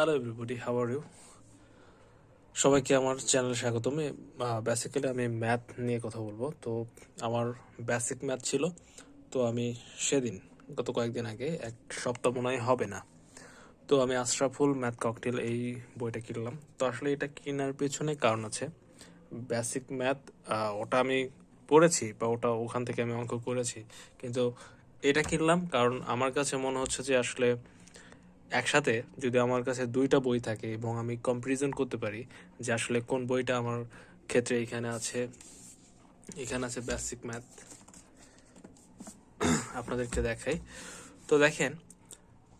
Hello everybody how are you সবাইকে আমার চ্যানেলে স্বাগতম। বেসিক্যালি আমি ম্যাথ নিয়ে কথা বলব। তো আমার বেসিক ম্যাথ ছিল। তো আমি সেদিন, গত কয়েকদিন আগে, এক সপ্তাহ মনে হবে না। তো আমি আশরাফুল ম্যাথ ককটেল এই বইটা কিনলাম। তো আসলে এটা কেনার পেছনে কারণ আছে। বেসিক ম্যাথ ওটা আমি পড়েছি বা ওটা ওখান থেকে আমি অঙ্ক করেছি। কিন্তু এটা কিনলাম কারণ আমার কাছে মনে হচ্ছে যে আসলে একসাথে যদি আমার কাছে দুইটা বই থাকে এবং আমি কম্পারিজন করতে পারি যে আসলে কোন বইটা আমার ক্ষেত্রে এখানে আছে এখানে আছে বেসিক ম্যাথ আপনাদেরকে দেখাই। তো দেখেন,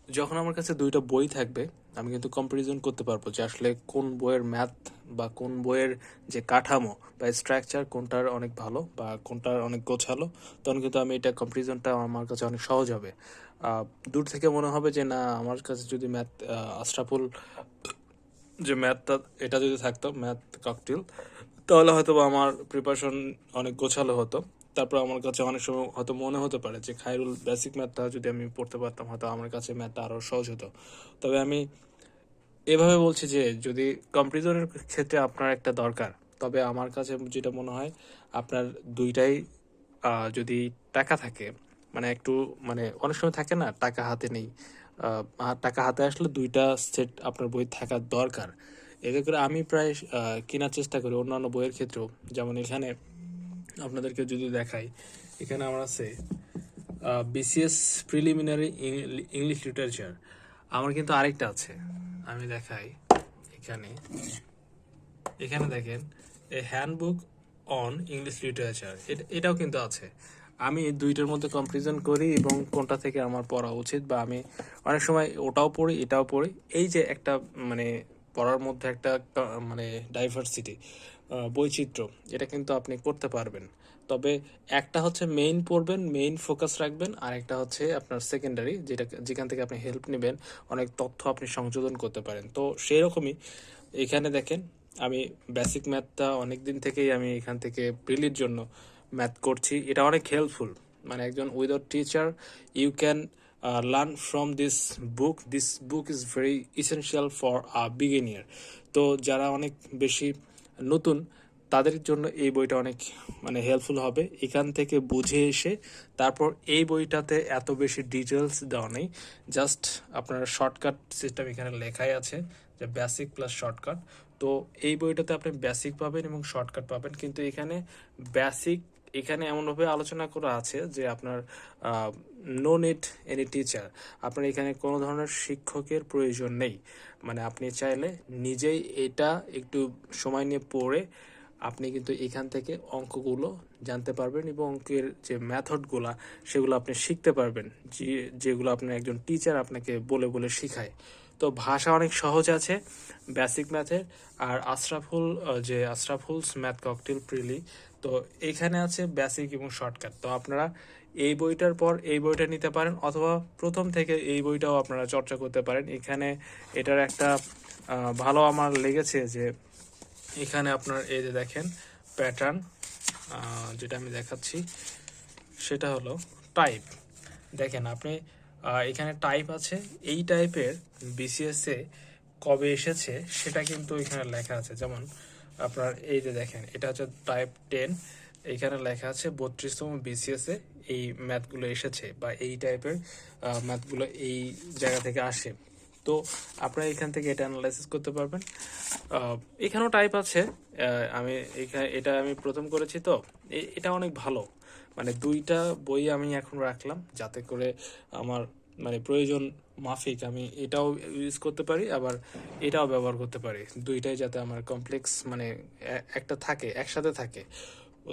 যখন আমার কাছে দুইটা বই থাকবে আমি কিন্তু কম্পারিজন করতে পারব যে আসলে কোন বইয়ের ম্যাথ বা কোন বইয়ের যে কাঠামো বা স্ট্রাকচার কোনটার অনেক ভালো বা কোনটার অনেক গোছালো, তখন কিন্তু আমি এটা কম্পারিজনটা আমার কাছে অনেক সহজ হবে। দূর থেকে মনে হবে যে না, আমার কাছে যদি ম্যাথ আশরাফুল যে ম্যাথটা এটা যদি থাকতো ম্যাথ ককটেল তাহলে হয়তো বা আমার প্রিপারেশন অনেক গোছালো হতো। তারপর আমার কাছে অনেক সময় হয়তো মনে হতে পারে যে খায়রুল বেসিক ম্যাথটা যদি আমি পড়তে পারতাম, হয়তো আমার কাছে ম্যাথটা আরও সহজ হতো। তবে আমি এভাবে বলছি যে যদি কম্পারিজনের ক্ষেত্রে আপনার একটা দরকার, তবে আমার কাছে যেটা মনে হয় আপনার দুইটাই যদি টাকা থাকে মানে একটু মানে অনেক সময় থাকে না টাকা হাতে নেই টাকা হাতে আসলে দুইটা সেট আপনার বই থাকার দরকার। এতে করে আমি প্রায় কেনার চেষ্টা করি অন্যান্য বইয়ের ক্ষেত্রেও। যেমন এখানে আপনাদেরকে যদি দেখাই, এখানে আমার আছে বিসিএস প্রিলিমিনারি ইংলিশ লিটারেচার আমার কিন্তু আরেকটা আছে, আমি দেখাই এখানে। এখানে দেখেন a handbook on English literature এটাও কিন্তু আছে। আমি দুইটার মধ্যে কম্পারিজন করি এবং কোনটা থেকে আমার পড়া উচিত বা আমি অনেক সময় ওটাও পড়ি, এটাও পড়ি। এই যে একটা মানে পড়ার মধ্যে একটা মানে ডাইভার্সিটি বৈচিত্র্য, এটা কিন্তু আপনি করতে পারবেন। তবে একটা হচ্ছে মেইন পড়বেন মেইন ফোকাস রাখবেন, আর একটা হচ্ছে আপনার সেকেন্ডারি যেটা যেখান থেকে আপনি হেল্প নেবেন, অনেক তথ্য আপনি সংযোজন করতে পারেন। তো সেই রকমই এখানে দেখেন, আমি বেসিক ম্যাথটা অনেক দিন থেকেই আমি এখান থেকে প্রিলির জন্য ম্যাথ করছি। এটা অনেক হেল্পফুল মানে একজন without teacher you can learn from this book this book is very essential for a beginner তো যারা অনেক বেশি নতুন, তাদের জন্য এই বইটা অনেক মানে হেল্পফুল হবে। এখান থেকে বুঝে এসে তারপর এই বইটাতে এত বেশি ডিটেলস দেওয়া নেই। জাস্ট আপনার শর্টকাট সিস্টেম এখানে লেখাই আছে, যে বেসিক প্লাস শর্টকাট তো এই বইটাতে আপনি বেসিক পাবেন এবং শর্টকাট পাবেন। কিন্তু এখানে বেসিক এখানে এমনভাবে আলোচনা করা আছে যে আপনার নো নিড এনি টিচার আপনার এখানে কোনো ধরনের শিক্ষকের প্রয়োজন নেই। মানে আপনি চাইলে নিজেই এটা একটু সময় নিয়ে পড়ে আপনি কিন্তু এখান থেকে অঙ্কগুলো জানতে পারবেন এবং অঙ্কের যে মেথডগুলা সেগুলো আপনি শিখতে পারবেন, যে, যেগুলো আপনার একজন টিচার আপনাকে বলে বলে শেখায়। তো ভাষা অনেক সহজ আছে বেসিক ম্যাথের আর আশরাফুল যে আশরাফুলস ম্যাথ ককটেল প্রিলি তো এখানে আছে বেসিক এবং শর্টকাট তো আপনারা এই বইটার পর এই বইটা নিতে পারেন, অথবা প্রথম থেকে এই বইটাও আপনারা চর্চা করতে পারেন। এখানে এটার একটা ভালো আমার লেগেছে যে এখানে আপনার এই যে দেখেন প্যাটার্ন যেটা আমি দেখাচ্ছি, সেটা হলো টাইপ দেখেন, আপনি এখানে টাইপ আছে। এই টাইপের বিসিএস এ কবে এসেছে সেটা কিন্তু এখানে লেখা আছে। যেমন আপনার এই যে দেখেন, এটা হচ্ছে টাইপ টেন এখানে লেখা আছে বত্রিশতম বিসিএস এ এই ম্যাথগুলো এসেছে বা এই টাইপের ম্যাথগুলো এই জায়গা থেকে আসে। তো আপনারা এখান থেকে এটা অ্যানালাইসিস করতে পারবেন। এখানেও টাইপ আছে। আমি এখানে এটা আমি প্রথম করেছি তো। এটা অনেক ভালো। মানে দুইটা বই আমি এখন রাখলাম যাতে করে আমার মানে প্রয়োজন মাফিক আমি এটাও ইউজ করতে পারি, আবার এটাও ব্যবহার করতে পারি। দুইটাই যাতে আমার কমপ্লেক্স মানে একটা থাকে, একসাথে থাকে।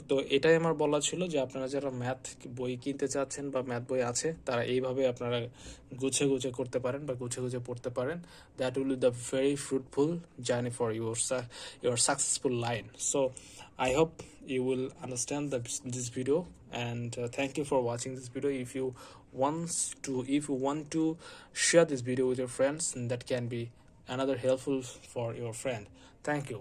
তো এটাই আমার বলা ছিল যে আপনারা যারা ম্যাথ বই কিনতে চাচ্ছেন বা ম্যাথ বই আছে, তারা এইভাবে আপনারা গুছে গুছে করতে পারেন বা গুছে গুছে পড়তে পারেন। That will the very fruitful journey for your your successful line so I hope you will understand this video and thank you for watching this video if you wants to if you want to share this video with your friends that can be another helpful for your friend thank you